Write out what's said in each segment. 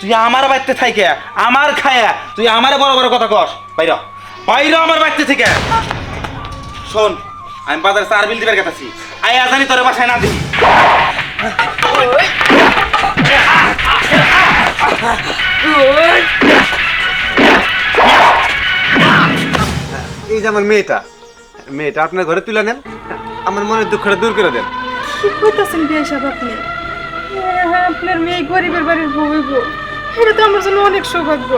তুই আমার বাড়িতে থাইকে আমার খায়া তুই আমার বড় বড় কথা কস। বাইর বাইর আমার বাড়িতে থেকে। শোন আমি বাজারে চার বিল দিবার গেছি আই আজানি তোর বাসায় না দিই। এই যে আমার মেয়েটা মেয়েটা আপনার ঘরে তুলে নেন আমার মনের দুঃখটা দূর করে দেন। কি কইতাছেন বিয়ে সাহেব আপনি? হ্যাঁ, আপনার মেয়ে গরিবের বাড়ির বউ হইব। এটা তো আমার জন্য অনেক সৌভাগ্য।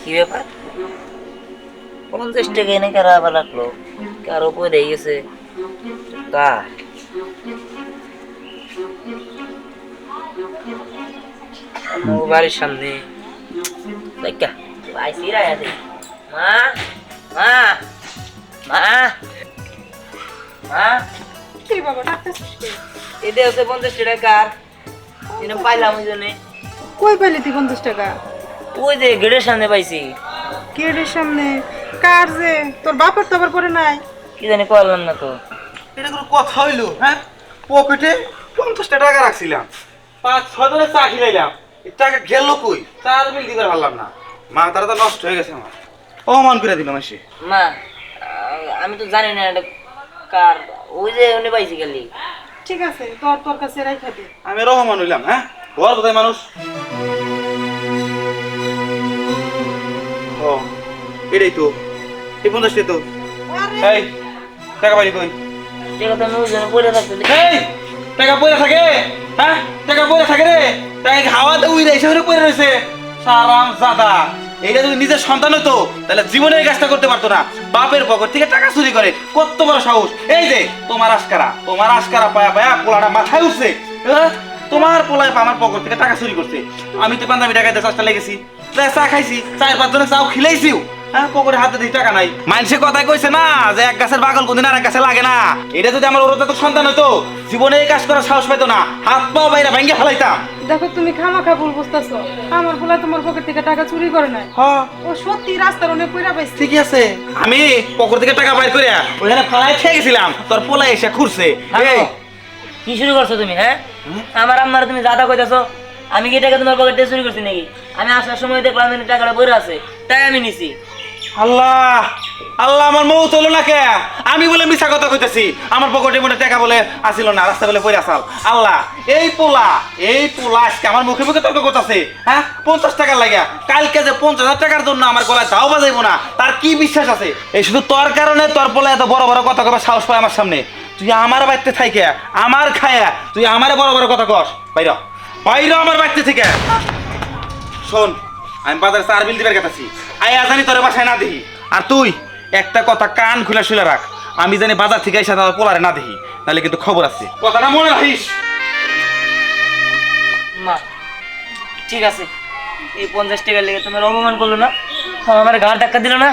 কি ব্যাপার? পঞ্চাশ টাকা এনে কারা আবার লাগল? কারও পরে গেছে? কার বাড়ির সামনে। দেখা পাইছি রায়াতে মা মা মা মা। কি বাবা ডাক্তারছিস কে? এতে হচ্ছে পঞ্চাশ টাকা কার? এনে পাইলাম ওই জন্যে। কই পাইলি তুই পঞ্চাশ টাকা? ওই যে গেটের সামনে পাইছি। গেটের সামনে? কার যে? তোর বাপের তো আবার করে নাই। কি জানি করলাম না তো। এটা কোনো কথা হইল হ্যাঁ? পকেটে পঞ্চাশটা টাকা রাখছিলাম। পাঁচ ছয় ধরে চা খিলাইলাম। এই টাকা গেল কই? চার বিল দিবার পারলাম না। মা তারা তো নষ্ট হয়ে গেছে আমার। অমান করে দিলাম এসে মা আমি তো জানি না এটা কার। ওই যে উনি পাইছি খালি ঠিক আছে তোর তোর কাছে রাইখা দে। আমি রহমান হইলাম হ্যাঁ? ঘর বোধহয় মানুষ? ও এটাই তো। এই পঞ্চাশটা তো। এই টাকা পাইলি কই? ঠিক আছে আমি জন্য পড়ে থাকতে এই টাকা পয়সা থাকে? হ্যাঁ? টাকা পয়সা থাকে রে? টাকা হাওয়াতে উড়ে এসে পড়ে রয়েছে। সারাম জাদা এইটা যদি নিজের সন্তান হতো, তাহলে জীবনে এই কাজটা করতে পারতো না। বাপের পকেট থেকে টাকা চুরি করে, কত বড় সাহস। এই যে, তোমার আশকারা তোমার আশকারা পায়া পায়া পোলাটা মাথায় উঠছে। হ্যাঁ? তোমার পোলায় আমার পকেট থেকে টাকা চুরি করছে। আমি তো পাঞ্জাবি টাকা দিয়ে চাষটা লেগেছি চা খাইছি চার পাঁচ জনের চাও খিলাইছিও। হ্যাঁ পকেটে হাতে দিয়ে টাকা নাই। মানুষের কথাই কইছে না, যে এক গাছের বাগল কোনদিন আর এক গাছে লাগে না। এটা যদি আমার ওরতে তো সন্তান হতো, জীবনে এই কাজ করার সাহস পাইতো না। হাত পাও বাইরে ভেঙে ফেলাইতাম। দেখো তুমি খামাখা ভুল বুঝতেছো। আমার বলে তোমার পকেট থেকে টাকা চুরি করে নাই। হ্যাঁ ও সত্যি রাস্তার অনেক পয়রা পাইছে। ঠিকই আছে। আমি পকেট থেকে টাকা বাইর করে ওখানে ফালাই খেয়ে গেছিলাম তোর পোলা এসে খুঁড়ছে। থামো। এই, কি শুরু করছ তুমি হ্যাঁ? আমার আম্মার তুমি দাদা কইতাছো আমি কি টাকা তোমার পকেট থেকে চুরি করছি নাকি? আমি আসার সময় দেখলাম এখানে টাকাটা বইরে আছে তাই আমি নিছি। আল্লাহ আল্লাহ, আমার মৌ তোলো না কে? আমি বলে মিছা কথা কইতেছি। আমার পকেটে মনে টাকা বলে আসিল না, রাস্তা বলে পড়ে আসাল। আল্লাহ, এই পোলা এই পোলা আজকে আমার মুখে মুখে তর্ক করতেছে হ্যাঁ? পঞ্চাশ টাকা লাগে কালকে যে পঞ্চাশ হাজার টাকার জন্য আমার গলায় তাও বাজাইবো না, তার কি বিশ্বাস আছে? এই শুধু তোর কারণে তোর পোলা এত বড় বড় কথা কবার সাহস পায় আমার সামনে। তুই আমার বাড়িতে থাইকে, আমার খায়া, তুই আমার বড় বড় কথা কস। বাইর বাইর আমার বাড়িতে থেকে। শোন আমি বাজারে চার বিল দিবার গেছি আই আজানি তোর বাসায় না দেখি আর তুই একটা কথা কান খুলে শুলে রাখ। আমি জানি বাজার থেকে এসে আমার পোলারে না দেখি নাহলে কিন্তু খবর আছে। কথাটা মনে রাখিস? মা ঠিক আছে। এই পঞ্চাশ টাকা লেগে তোমার অপমান করল না? আমার ঘাড় ধাক্কা দিল না?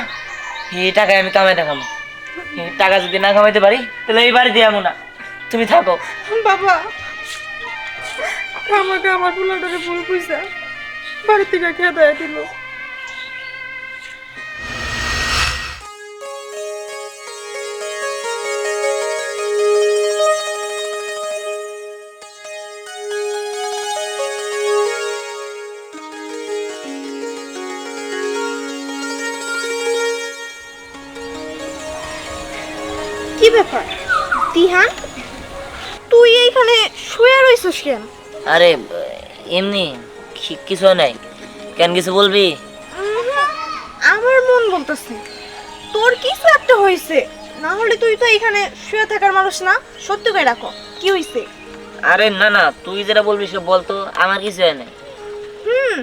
এই টাকায় আমি কামাই দেখাবো এই টাকা যদি না কামাইতে পারি তাহলে এই বাড়ি দিয়ে না। তুমি থাকো। বাবা আমাকে আমার পোলাটারে ভুল বুঝা বাড়ি থেকে খেদায় দিল। কি ব্যাপার? তিহান তুই এইখানে শুয়ে রইছিস কেন? আরে এমনি। কিছু নাই? কেন কিছু বলবি? আমার মন বলতেছে। তোর কিছু একটা হয়েছে না হলে তুই তো এখানে শুয়ে থাকার মানুষ না। সত্যি করে রাখো কি হয়েছে আরে না না তুই যেটা বলবি সে বলতো আমার কিছু হয় নাই। হুম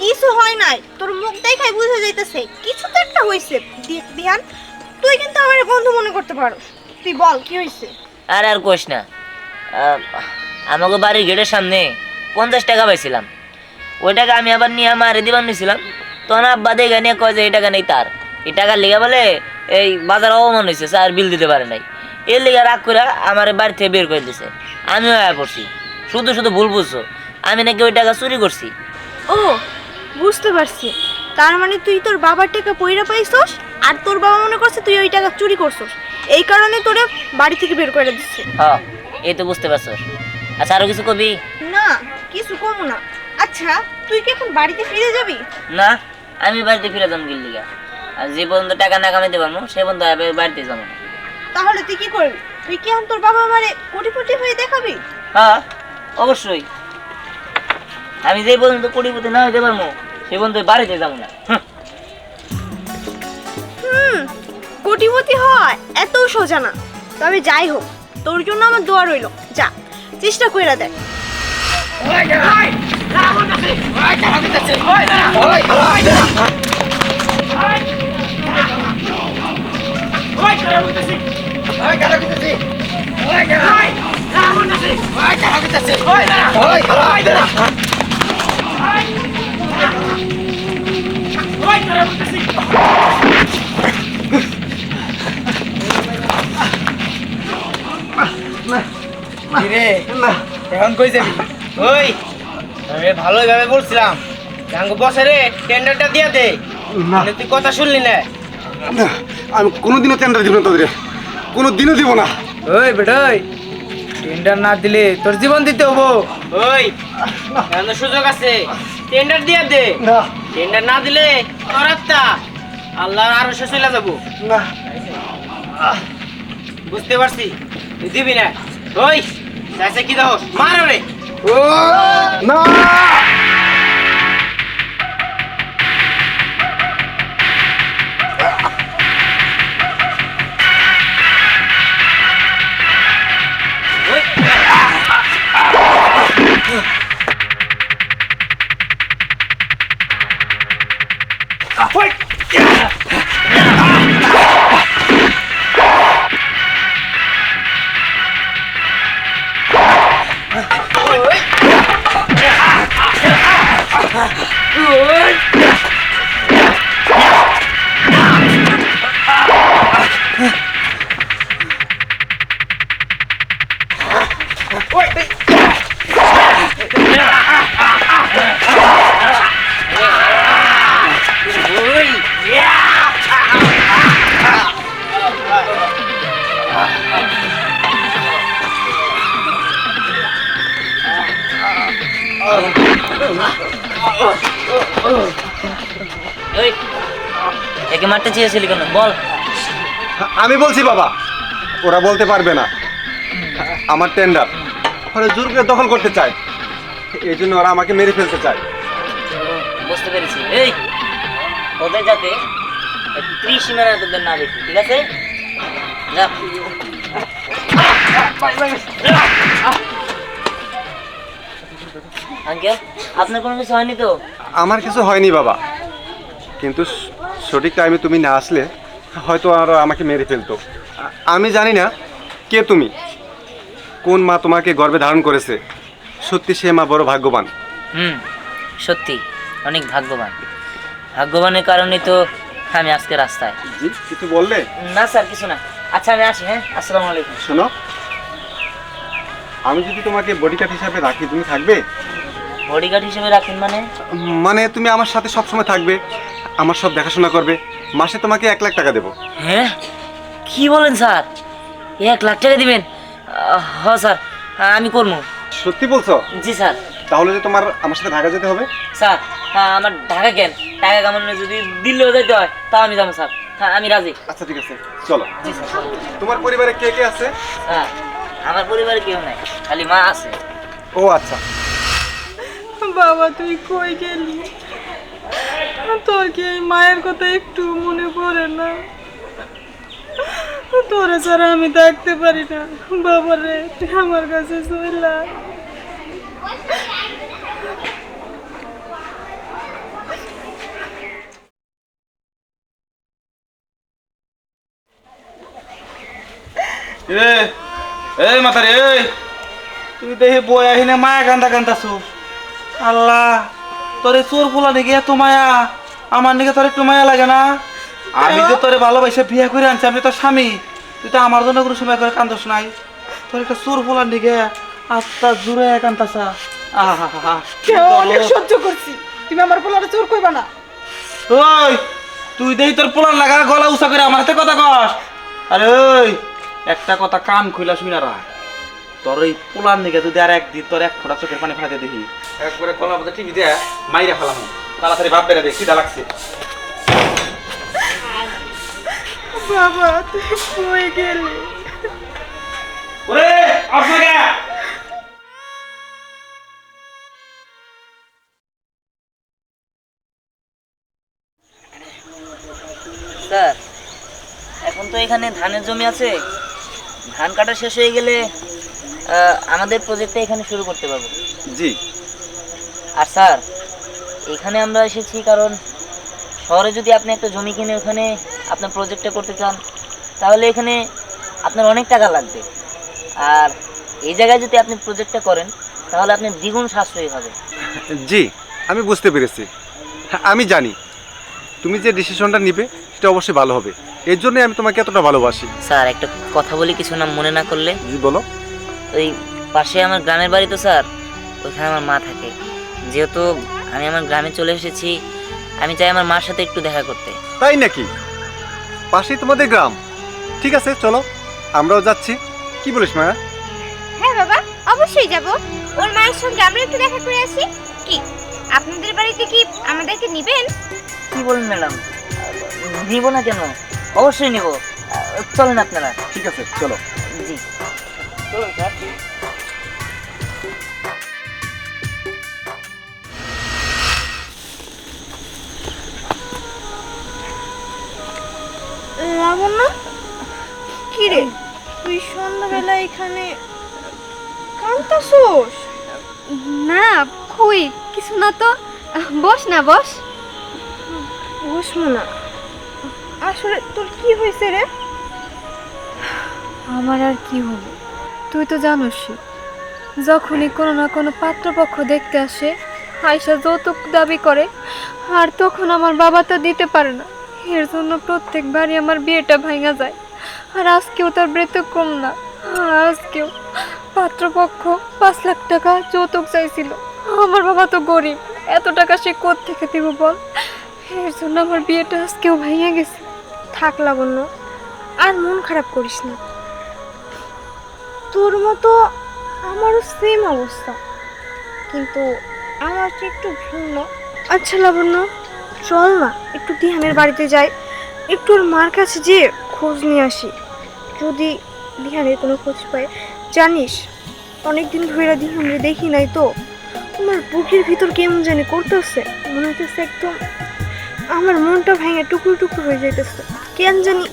কিছু হয় নাই। তোর মুখ দেখাই বোঝা যাইতেছে কিছু তো একটা হয়েছে দিহান তুই কিন্তু আমার বন্ধু মনে করতে পারোস। তুই বল কি হয়েছে আর আর কোষ না। আমাকে বাড়ির গেটের সামনে পঞ্চাশ টাকা পাইছিলাম। ওই টাকা আমি আবার নিয়ে আমার দিবার নিয়েছিলাম তখন আব্বা দেখে নিয়ে কয় যে এই টাকা নেই তার। এই টাকা লেগে বলে এই বাজার অবমান হয়েছে স্যার বিল দিতে পারে নাই। এর লেগে রাগ করে আমার বাড়ি থেকে বের করে দিছে। আমিও আয়া পড়ছি। শুধু শুধু ভুল বুঝছ। আমি নাকি ওই টাকা চুরি করছি। ও বুঝতে পারছি। তার মানে তুই তোর বাবার টাকা পয়রা পাইছস আর তোর বাবা মনে করছে তুই ওই টাকা চুরি করছস। এই কারণে তোরে বাড়ি থেকে বের করে দিচ্ছে। হ্যাঁ এই তো বুঝতে পারছ আচ্ছা আরও কিছু কবি? না কিছু কম না। আচ্ছা তুই কি এখন বাড়িতে ফিরে যাবি? না আমি বাড়িতে ফিরে যাব গিল্লিগা আর যে পর্যন্ত টাকা না কামাইতে পারব সে আমি বাড়িতে যাব না। তাহলে তুই কি করবি? তুই কি এখন তোর বাবা মারে কোটিপতি হয়ে দেখাবি? হ্যাঁ অবশ্যই। আমি যে পর্যন্ত কোটিপতি না হইতে পারব সে পর্যন্ত বাড়িতে যাব না। হুম কোটিপতি হয় এত সোজা না। তবে যাই হোক তোর জন্য আমার দোয়া রইল। যা চেষ্টা কইরা দেখ। এখন কই যাবি? ওই। ভালোই ভাবে বলছিলাম। জাঙ্গ বসে রে টেন্ডারটা দিয়া দে। না। তুই কথা শুনলি না। না, আমি কোনোদিনও টেন্ডার দিব না তোদের। কোনোদিনও দিব না। ওই বেটাই টেন্ডার না দিলে তোর জীবন দিতে হব। ওই সুযোগ আছে? টেন্ডার দিয়া দে। না। টেন্ডার না দিলে তোর আত্মা আল্লাহর আরও শেষ চলে যাব। না। বুঝতে পারছি দিবি না। ওই চাইছে কি দাও মার রে ও না ওই একে মারতে চেয়েছিলি কেন? বল। আমি বলছি বাবা ওরা বলতে পারবে না। আমার টেন্ডার ওরা জোর করে দখল করতে চায়। এই জন্য ওরা আমাকে মেরে ফেলতে চায়। বুঝতে পেরেছি। এই ওদের যাতে ত্রিসীমানা তোদের না দেখি ঠিক আছে? যা। আঙ্কেল আপনার কোনো কিছু হয়নি তো? আমার কিছু হয়নি বাবা। কিন্তু সঠিক টাইমে তুমি না আসলে হয়তো আরও আমাকে মেরে ফেলতো। আমি জানি না কে তুমি কোন মা তোমাকে গর্বে ধারণ করেছে। সত্যি সে মা বড় ভাগ্যবান। হুম সত্যি অনেক ভাগ্যবান। ভাগ্যবানের কারণে তো আমি আজকে রাস্তায়। জি কিছু বললে? না স্যার কিছু না। আচ্ছা আমি আসি হ্যাঁ? আসসালামু আলাইকুম। শোনো আমি যদি তোমাকে বডিগার্ড হিসাবে রাখি তুমি থাকবে? বডিগার্ড হিসেবে রাখেন মানে? মানে তুমি আমার সাথে সব সময় থাকবে আমার সব দেখাশোনা করবে মাসে তোমাকে এক লাখ টাকা দেবো। হ্যাঁ? কি বলেন স্যার? এক লাখ টাকা দিবেন? হ স্যার আমি করব। সত্যি বলছো? জি স্যার। তাহলে যে তোমার আমার সাথে ঢাকা যেতে হবে? স্যার হ্যাঁ আমার ঢাকা কেন? টাকা কামানো যদি দিল্লিও যেতে হয় তাও আমি যাব স্যার। হ্যাঁ আমি রাজি। আচ্ছা ঠিক আছে চলো। জি স্যার। তোমার পরিবারে কে কে আছে? স্যার আমার পরিবারে কেউ নাই খালি মা আছে। ও আচ্ছা। বাবা, তুই কই গেলি? তোর কি এই মায়ের কথা একটু মনে পড়ে না। তোরে ছাড়া আমি থাকতে পারি না। বাবা রে আমার কাছে চইলা এ, এই মাতারি, এই। তুই দেখি বই আহিনে মায়া কান্দা কান্দাছু। আল্লাহ তোরে চোর ফুলা নাকি এত মায়া আমার নাকি তোর একটু মায়া লাগে না? আমি যে তোরে ভালোবাসে বিয়ে করে আনছি আমি তোর স্বামী তুই তো আমার জন্য কোনো সময় করে কান্দস নাই। তোর একটা চোর ফুলার দিকে আস্তা জুড়ে কান্দাসা আহা অনেক সহ্য করছি। তুমি আমার পোলাটা চোর কইবা না। ওই তুই দেই তোর পোলার লাগা গলা উঁচা করে আমার হাতে কথা কস। আরে ওই একটা কথা কান খুইলা রাখ। তোর এই পোলার নিকে যদি আর একদিন তোর এক ফোঁটা চোখের পানি ফাটাতে দেখি। একবারে কলার মধ্যে টিভি দেয়া মাইরা ফেলাম। তাড়াতাড়ি বাপ বেড়ে দেখ খিদা লাগছে। বাবা তুই কই গেলি? ওরে আপনাকে স্যার এখন তো এখানে ধানের জমি আছে। ধান কাটা শেষ হয়ে গেলে আমাদের প্রজেক্টটা এখানে শুরু করতে পারব। জি। আর স্যার এখানে আমরা এসেছি কারণ শহরে যদি আপনি একটা জমি কিনে ওখানে আপনার প্রজেক্টটা করতে চান তাহলে এখানে আপনার অনেক টাকা লাগবে। আর এই জায়গায় যদি আপনি প্রজেক্টটা করেন তাহলে আপনি দ্বিগুণ সাশ্রয়ী হবে। জি আমি বুঝতে পেরেছি। হ্যাঁ, আমি জানি। তুমি যে ডিসিশনটা নিবে সেটা অবশ্যই ভালো হবে। এর জন্যই আমি তোমাকে এতটা ভালোবাসি। স্যার একটা কথা বলি কিছু না মনে না করলে? জি বলো। ওই পাশে আমার গ্রামের বাড়ি তো স্যার। ওইখানে আমার মা থাকে। যেহেতু আমি আমার গ্রামে চলে এসেছি আমি চাই আমার মার সাথে একটু দেখা করতে। তাই নাকি? পাশেই তোমাদের গ্রাম। ঠিক আছে চলো। আমরাও যাচ্ছি। কি বলিস মায়া হ্যাঁ বাবা অবশ্যই যাব। ওর মায়ের সঙ্গে আমরা একটু দেখা করে আসি। কি আপনাদের বাড়িতে কি আমাদেরকে নিবেন? কি বলেন ম্যাডাম? নিব না কেন? অবশ্যই নিব। চলেন আপনারা। ঠিক আছে চলো। জি। চলুন স্যার লাবণ্য কি রে? তুই সন্ধ্যাবেলা এখানে না কিছু না তো। বস না বস। না আসলে তোর কি হয়েছে রে? আমার আর কি হবে তুই তো জানোসই, যখনই কোনো না কোনো পাত্রপক্ষ দেখতে আসে আয়সা যৌতুক দাবি করে, আর তখন আমার বাবা তো দিতে পারে না। এর জন্য প্রত্যেকবারই আমার বিয়েটা ভাঙা যায়, আর আজকেও তার ব্যতিক্রম না। আজকেও পাত্রপক্ষ পাঁচ লাখ টাকা যৌতুক চাইছিল। আমার বাবা তো গরিব, এত টাকা সে থেকে দিব বল? এর জন্য আমার বিয়েটা আজকেও ভাঙা গেছে। থাক লাবণ্য, আর মন খারাপ করিস না। তোর মতো আমারও সেম অবস্থা। কিন্তু আমার তো একটু ভিন্ন। আচ্ছা লাবণ্য, চল না, একটু দিহানের বাড়িতে যাই। একটু ওর মার কাছে যেয়ে খোঁজ নিয়ে আসি। যদি দিহানের কোনো খোঁজ পাই জানিস, অনেকদিন ধরে দিহানরে দেখি নাই তো। আমার বুকের ভিতর কেমন জানি করতেছে, মনে হইতেছে একদম আমার মনটা ভেঙে টুকরো টুকরো হয়ে যাইতেছে। কেন জানি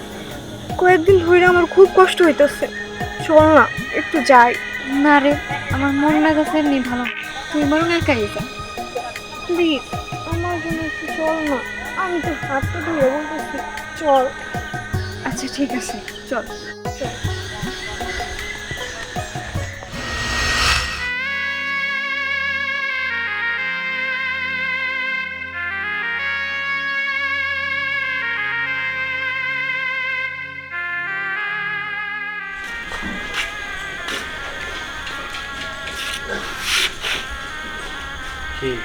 কয়েকদিন ধরে আমার খুব কষ্ট হইতেছে। চল না একটু যাই। না রে আমার মন না গেছে এমনি ভালো। তুই বরং একাই যা প্লিজ আমার জন্য একটু চল না। আমি তো হাতটা ধরে বলতেছি চল। আচ্ছা ঠিক আছে। চল। কি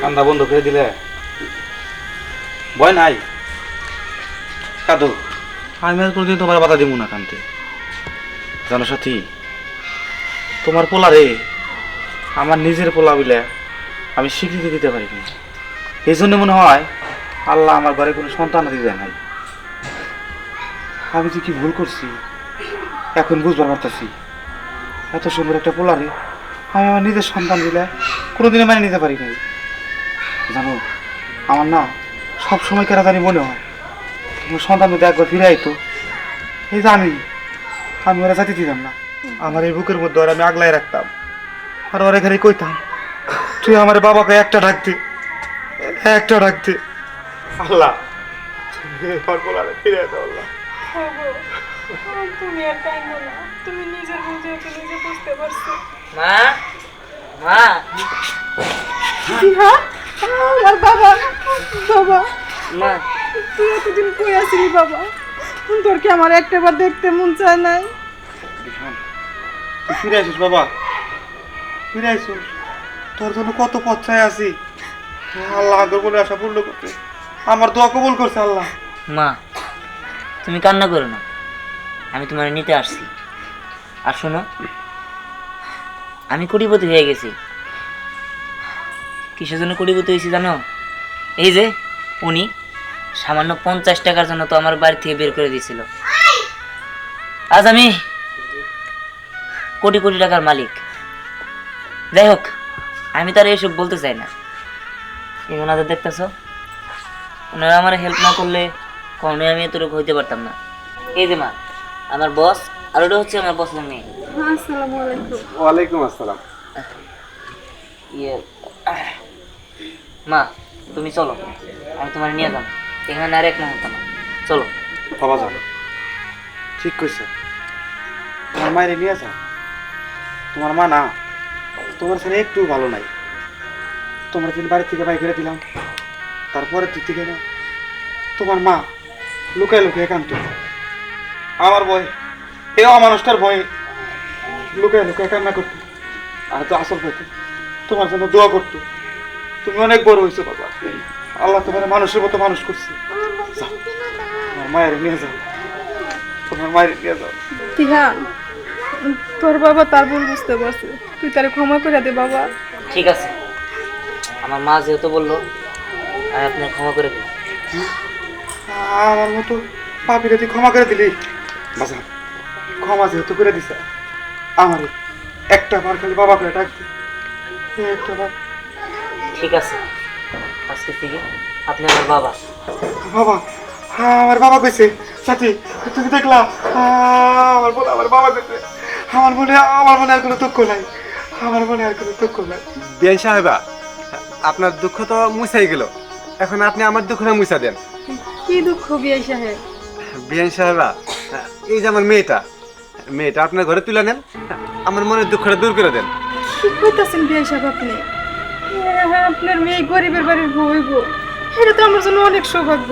কান্দা বন্ধ করে দিলে? ভয় নাই? কাদু। আমি আর কোনোদিন তোমার বাধা দিব না কানতে। জানো সাথী, তোমার পোলা রে আমার নিজের পোলা বলে আমি স্বীকৃতি দিতে পারি পারিনি এই জন্য মনে হয় আল্লাহ আমার ঘরে কোনো সন্তান দিতে নাই। আমি যে কি ভুল করছি, এখন বুঝবার পারতেছি। এত সুন্দর একটা পোলা রে আমি আমার নিজের সন্তান দিলে কোনোদিনে মানে নিতে পারি নাই। জানো আমার না সব সময় কেন জানি মনে হয়। তোমার সন্তান যদি একবার ফিরে আইতো এই জানি আমি ওরা যাতে দিতাম না। আমার এই বুকের মধ্যে ওরা আমি আগলাই রাখতাম। আর ওরা এখানে কইতাম তুই আমার বাবাকে একটা ডাকতে একটা ডাকতে আল্লাহ ফিরে আল্লাহ তুমি আর না। তুমি নিজের বুঝে নিজে বুঝতে পারছ। মা মা দিহা আমার বাবা বাবা। মা। তুই এতদিন কই আসিলি বাবা? তোর কি আমার একটাবার দেখতে মন চায় নাই? তুই ফিরে আসিস বাবা। ফিরে আসিস তোর জন্য কত পথ আছি। আল্লাহ আগর বলে আশা পূর্ণ করতে। আমার দোয়া কবুল করছে আল্লাহ। মা তুমি কান্না করো না। আমি তোমার নিতে আসছি। আর শোনো আমি কোটিপতি হয়ে গেছি। কিসের জন্য কোটিপতি হয়েছি জানো? এই যে, উনি সামান্য পঞ্চাশ টাকার জন্য তো আমার বাড়ি থেকে বের করে দিয়েছিল। আজ আমি কোটি কোটি টাকার মালিক। যাই হোক, আমি তার এসব বলতে চাই না। এই ওনাদের দেখতেছ? ওনারা আমার হেল্প না করলে কখনোই আমি এতটুকু হইতে পারতাম না। এই যে মা, আমার বস আর ওটা হচ্ছে আমার বসের মেয়ে। আসসালামু আলাইকুম। ওয়ালাইকুম আসসালাম। ইয়ে মা তুমি চলো আমি তোমার নিয়ে যাব। এখানে আর এক মুহূর্ত না। চলো। বাবা যাও। ঠিক কইছে। তোমার মায়ের নিয়ে যাও। তোমার মা না তোমার ছেলে একটু ভালো নাই। তোমার দিন বাড়ি থেকে বাই করে দিলাম। তারপরে তুই থেকে তোমার মা লুকায় লুকায় কান্ত আমার ভয় এ অমানুষটার ভয়ে লুকায় লুকায় কান্না করতো। আর তো আসল হইতো। তোমার জন্য দোয়া করতো। তুমি অনেক বড় হয়েছো বাবা। আল্লাহ তোমার মানুষের মতো মানুষ করছে। তোমার মায়ের নিয়ে যাও। তোমার মায়ের নিয়ে যাও। তিহান তোর বাবা তার ভুল বুঝতে পারছে। তুই তারে ক্ষমা করে দে বাবা। ঠিক আছে। আমার মা যেহেতু বলল আমি আপনার ক্ষমা করে দিই আমার মতো পাপিরে তুই ক্ষমা করে দিলি। বাজার ক্ষমা যেহেতু করে দিছে আমার একটা বার খালি বাবা করে একটা বার। ঠিক আছে। আজকে থেকে আপনি আমার বাবা। বাবা? হ্যাঁ আমার বাবা কইছে। সাথী তুমি দেখলা? আমার বলে আমার বাবা কইছে। আমার মনে আমার মনে আর কোনো দুঃখ নাই। আমার মনে আর কোনো দুঃখ নাই। বিয়ান সাহেবা আপনার দুঃখ তো মুছাই গেল। এখন আপনি আমার দুঃখটা মুছা দেন। কি দুঃখ বিয়ে সাহেব? বিয়ান সাহেবা এই যে আমার মেয়েটা মেয়েটা আপনার ঘরে তুলে নেন আমার মনের দুঃখটা দূর করে দেন। কি কইতাছেন বিয়ে সাহেব আপনি? হ্যাঁ, আপনার মেয়ে গরিবের বাড়ির বউ হইব। এটা তো আমার জন্য অনেক সৌভাগ্য।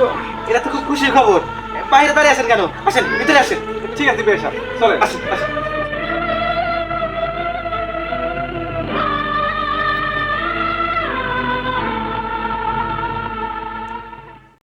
এটা তো খুব খুশির খবর। বাইরে দাঁড়িয়ে আছেন কেন? আসেন ভিতরে আসেন। ঠিক আছে বিয়ান সাহেব চলেন আসেন আসেন।